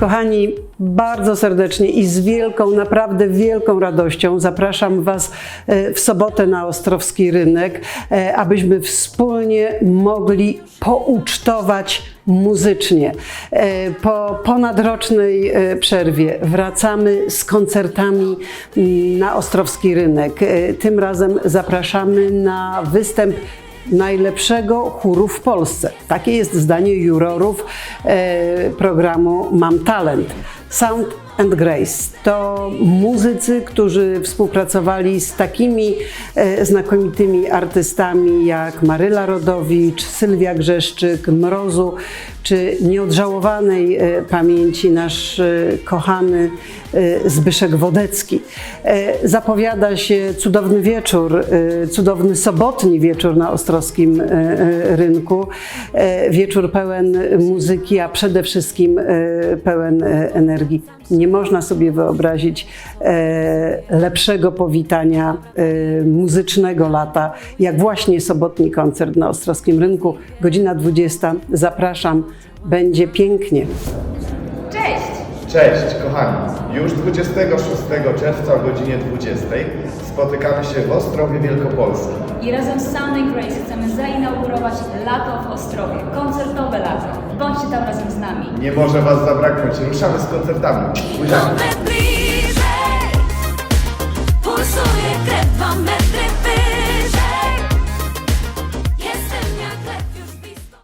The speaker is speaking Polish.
Kochani, bardzo serdecznie i z wielką, naprawdę wielką radością zapraszam Was e, w sobotę na Ostrowski Rynek, e, abyśmy wspólnie mogli poucztować muzycznie. E, Po ponadrocznej przerwie wracamy z koncertami mm, na Ostrowski Rynek. Tym razem zapraszamy na występ najlepszego chóru w Polsce. Takie jest zdanie jurorów e, programu Mam Talent. Sound and Grace to muzycy, którzy współpracowali z takimi e, znakomitymi artystami jak Maryla Rodowicz, Sylwia Grzeszczyk, Mrozu, czy nieodżałowanej e, pamięci nasz e, kochany Zbyszek Wodecki. Zapowiada się cudowny wieczór, cudowny sobotni wieczór na Ostrowskim Rynku. Wieczór pełen muzyki, a przede wszystkim pełen energii. Nie można sobie wyobrazić e, lepszego powitania e, muzycznego lata, jak właśnie sobotni koncert na Ostrowskim Rynku. Godzina 20. Zapraszam. Będzie pięknie. Cześć! Cześć, kochani. Już 26 czerwca o godzinie 20 spotykamy się w Ostrowie Wielkopolskim. I razem z Sound and Grace chcemy zainaugurować lato w Ostrowie. Koncertowe lato. Bądźcie tam razem z nami. Nie może Was zabraknąć. Ruszamy z koncertami. Buziaki.